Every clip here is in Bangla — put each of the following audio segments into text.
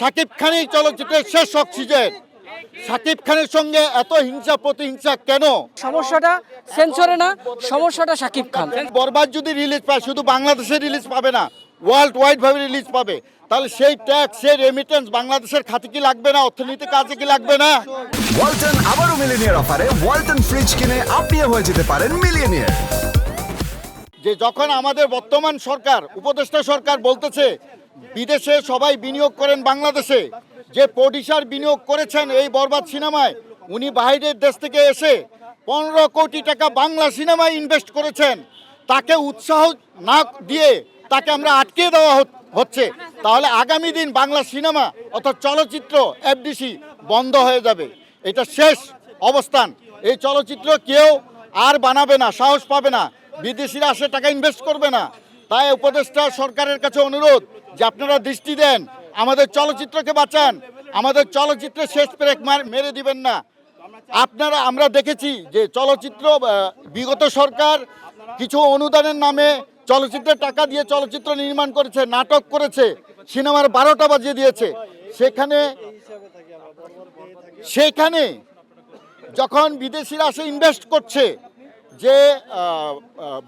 সাকিব খানই চলচ্চিত্রের শেষ অক্সিজেন। সাকিব খানের সঙ্গে এত হিংসা প্রতিহিংসা কেন? সমস্যাটা সেন্সরে না সমস্যাটা শাকিব খান। বরবাদ যদি রিলিজ পায় শুধু বাংলাদেশে রিলিজ পাবে না ওয়ার্ল্ড ওয়াইড ভাবে রিলিজ পাবে। তাহলে সেই ট্যাক্স সেই রেমিটেন্স বাংলাদেশের খাতে কি লাগবে না? অর্থনীতি কাজে কি লাগবে না? ওয়ালটন আবারও মিলিনিয়ার অফারে ওয়ালটন ফ্রিজ কিনে আপনিও হয়ে যেতে পারেন মিলিয়নিয়ার যে যখন আমাদের বর্তমান সরকার উপদেষ্টা সরকার বলতেছে বিদেশে সবাই বিনিয়োগ করেন বাংলাদেশে। যে প্রডিউসার বিনিয়োগ করেছেন এই বরবাদ সিনেমায়, উনি বাইরের দেশ থেকে এসে পনেরো কোটি টাকা বাংলা সিনেমায় ইনভেস্ট করেছেন। তাকে উৎসাহ না দিয়ে তাকে আমরা আটকে দেওয়া হচ্ছে। তাহলে আগামী দিন বাংলা সিনেমা অর্থাৎ চলচ্চিত্র এফডিসি বন্ধ হয়ে যাবে। এটা শেষ অবস্থান। এই চলচ্চিত্র কেউ আর বানাবে না, সাহস পাবে না। বিদেশিরা আসে টাকা ইনভেস্ট করবে না। তাই উপদেষ্টা সরকারের কাছে অনুরোধ যে আপনারা দৃষ্টি দেন, আমাদের চলচ্চিত্রকে বাঁচান, আমাদের চলচ্চিত্রের শেষ ব্রেক মার- দিবেন না। আপনারা, আমরা দেখেছি যে চলচ্চিত্র বিগত সরকার কিছু অনুদানের নামে চলচ্চিত্রের টাকা দিয়ে চলচ্চিত্র নির্মাণ করেছে, নাটক করেছে, সিনেমার বারোটা বাজিয়ে দিয়েছে। সেখানে সেখানে যখন বিদেশিরা আসে ইনভেস্ট করছে যে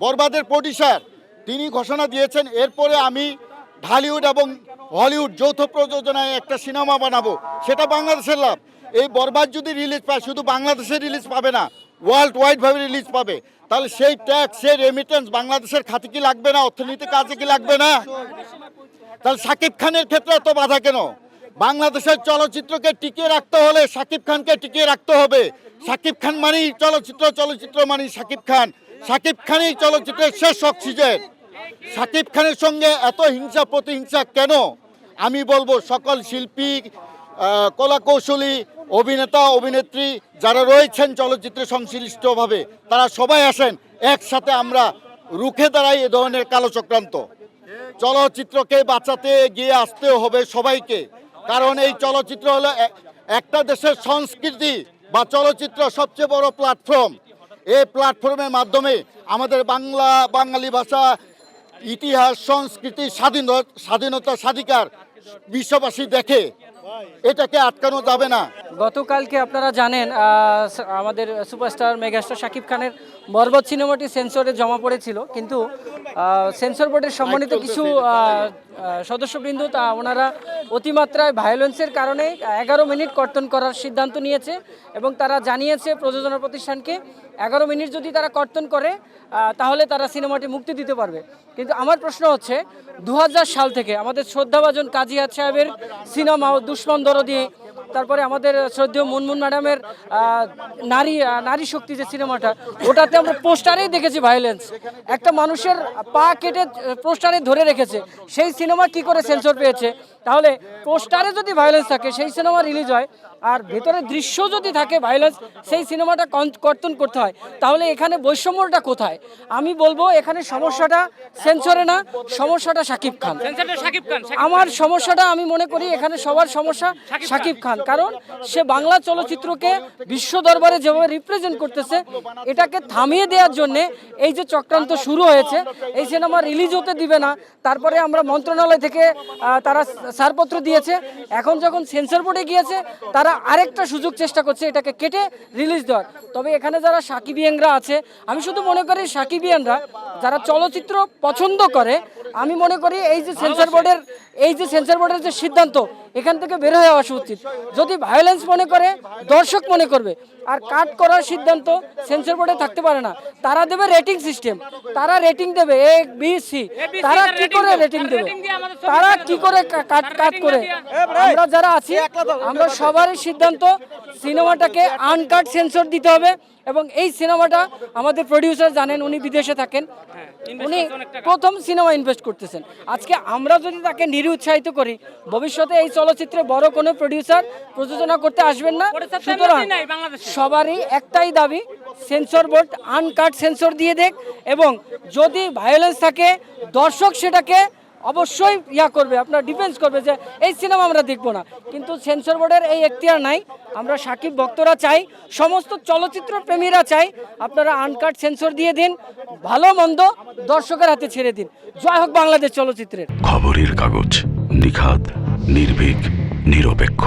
বরবাদের প্রডিউসার তিনি ঘোষণা দিয়েছেন, এরপরে আমি ঢালিউড এবং হলিউড যৌথ প্রযোজনায় একটা সিনেমা বানাবো। সেটা বাংলাদেশের লাভ। এই বরবাদ যদি রিলিজ পায়, শুধু বাংলাদেশে রিলিজ পাবে না ওয়ার্ল্ড ওয়াইডভাবে রিলিজ পাবে। তাহলে সেই ট্যাক্স সেই রেমিটেন্স বাংলাদেশের খাতে কি লাগবে না? অর্থনীতি কাজে কি লাগবে না? তাহলে সাকিব খানের ক্ষেত্রে এত বাধা কেন? বাংলাদেশের চলচ্চিত্রকে টিকিয়ে রাখতে হলে সাকিব খানকে টিকিয়ে রাখতে হবে। সাকিব খান মানেই চলচ্চিত্র চলচ্চিত্র মানেই সাকিব খান। সাকিব খানই চলচ্চিত্রের শেষ অক্সিজেন। সাকিব খানের সঙ্গে এত হিংসা প্রতিহিংসা কেন? আমি বলব সকল শিল্পী কলাকৌশলী, অভিনেতা, অভিনেত্রী যারা রয়েছেন চলচ্চিত্রে সংশ্লিষ্টভাবে, তারা সবাই আসেন, একসাথে আমরা রুখে দাঁড়াই এ ধরনের কালো চক্রান্ত। চলচ্চিত্রকে বাঁচাতে এগিয়ে আসতে হবে সবাইকে, কারণ এই চলচ্চিত্র হলো একটা দেশের সংস্কৃতি বা চলচ্চিত্র সবচেয়ে বড় প্ল্যাটফর্ম এই প্ল্যাটফর্মের মাধ্যমে আমাদের বাংলা, বাঙালি ভাষা ইতিহাস সংস্কৃতি স্বাধীনতা স্বাধীনতা স্বাধিকার বিশ্ববাসী দেখে এটাকে আটকানো যাবে না। গতকালকে আপনারা জানেন আমাদের সুপারস্টার মেগাস্টার শাকিব খানের বরবত সিনেমাটি সেন্সরে জমা পড়েছিল কিন্তু সেন্সর বোর্ডের সম্মানিত কিছু সদস্যবৃন্দ তা ওনারা অতিমাত্রায় ভায়োলেন্সের কারণে এগারো মিনিট কর্তন করার সিদ্ধান্ত নিয়েছে এবং তারা জানিয়েছে প্রযোজনা প্রতিষ্ঠানকে এগারো মিনিট যদি তারা কর্তন করে তাহলে তারা সিনেমাটি মুক্তি দিতে পারবে। কিন্তু আমার প্রশ্ন হচ্ছে দু হাজার সাল থেকে আমাদের শ্রদ্ধাভাজন কাজী সাহেবের সিনেমা ও দুশ্মন দরদি তারপরে আমাদের শ্রদ্ধেয় মুনমুন ম্যাডামের নারী নারী শক্তি যে সিনেমাটা ওটাতে আমরা পোস্টারেই দেখেছি ভায়োলেন্স একটা মানুষের পা কেটে পোস্টারে ধরে রেখেছে। সেই সিনেমা কি করে সেন্সর পেয়েছে? তাহলে পোস্টারে যদি ভায়োলেন্স থাকে সেই সিনেমা রিলিজ হয় আর ভেতরে দৃশ্য যদি থাকে ভায়োলেন্স সেই সিনেমাটা কর্তন করতে হয়। তাহলে এখানে বৈষম্যটা কোথায়? আমি বলব এখানে সমস্যাটা সেন্সরে না সমস্যাটা শাকিব খান। আমার সমস্যাটা আমি মনে করি এখানে সবার সমস্যা শাকিব খান। কারণ সে বাংলা চলচ্চিত্রকে বিশ্ব দরবারে যেভাবে রিপ্রেজেন্ট করতেছে, এটাকে থামিয়ে দেওয়ার জন্যে এই যে চক্রান্ত শুরু হয়েছে, এই সিনেমা রিলিজ হতে দিবে না। তারপরে আমরা মন্ত্রণালয় থেকে তারা ছাড়পত্র দিয়েছে। এখন যখন সেন্সর বোর্ডে গিয়েছে, তারা আরেকটা সুযোগ চেষ্টা করছে এটাকে কেটে রিলিজ দেওয়ার। তবে এখানে যারা সাকিবিয়ানরা আছে, আমি শুধু মনে করি সাকিবিয়ানরা, যারা চলচ্চিত্র পছন্দ করে, আমি মনে করি এই যে সেন্সর বোর্ডের এই যে সেন্সর বোর্ডের যে সিদ্ধান্ত এখান থেকে বের হয়ে আসা উচিত। যদি ভায়োলেন্স মনে করে দর্শক মনে করবে। আর কাট করার সিদ্ধান্ত সেন্সর বোর্ডে থাকতে পারে না। তারা দেবে রেটিং সিস্টেম তারা রেটিং দেবে এ বি সি তারা কি করে রেটিং দেবে? তারা কি করে কাট কাট করে? আমরা যারা আছি আমরা সবারই সিদ্ধান্ত সিনেমাটাকে আনকাট সেন্সর দিতে হবে। এবং এই সিনেমাটা আমাদের প্রডিউসার জানেন উনি বিদেশে থাকেন। উনি প্রথম সিনেমা ইনভেস্ট করতেছেন। আজকে আমরা যদি তাকে নিরুৎসাহিত করি ভবিষ্যতে এই চলচ্চিত্রে বড় কোনো প্রডিউসার প্রযোজনা করতে আসবেন না। সুতরাং। সবারই একটাই দাবি সেন্সর বোর্ড আনকাট সেন্সর দিয়ে দেখ এবং যদি ভায়োলেন্স থাকে দর্শক সেটাকে অবশ্যই ইয়া করবে, আপনার ডিফেন্স করবে যে এই সিনেমা আমরা দেখব না। কিন্তু সেন্সর বোর্ডের এই এখতিয়ার নাই। আমরা সাকিব ভক্তরা চাই, সমস্ত চলচ্চিত্র প্রেমীরা চাই, আপনারা আনকাট সেন্সর দিয়ে দিন, ভালো মন্দ দর্শকের হাতে ছেড়ে দিন। জয় হোক বাংলাদেশ চলচ্চিত্রের। খবরের কাগজ নিখাত নির্ভীক, নিরপেক্ষ।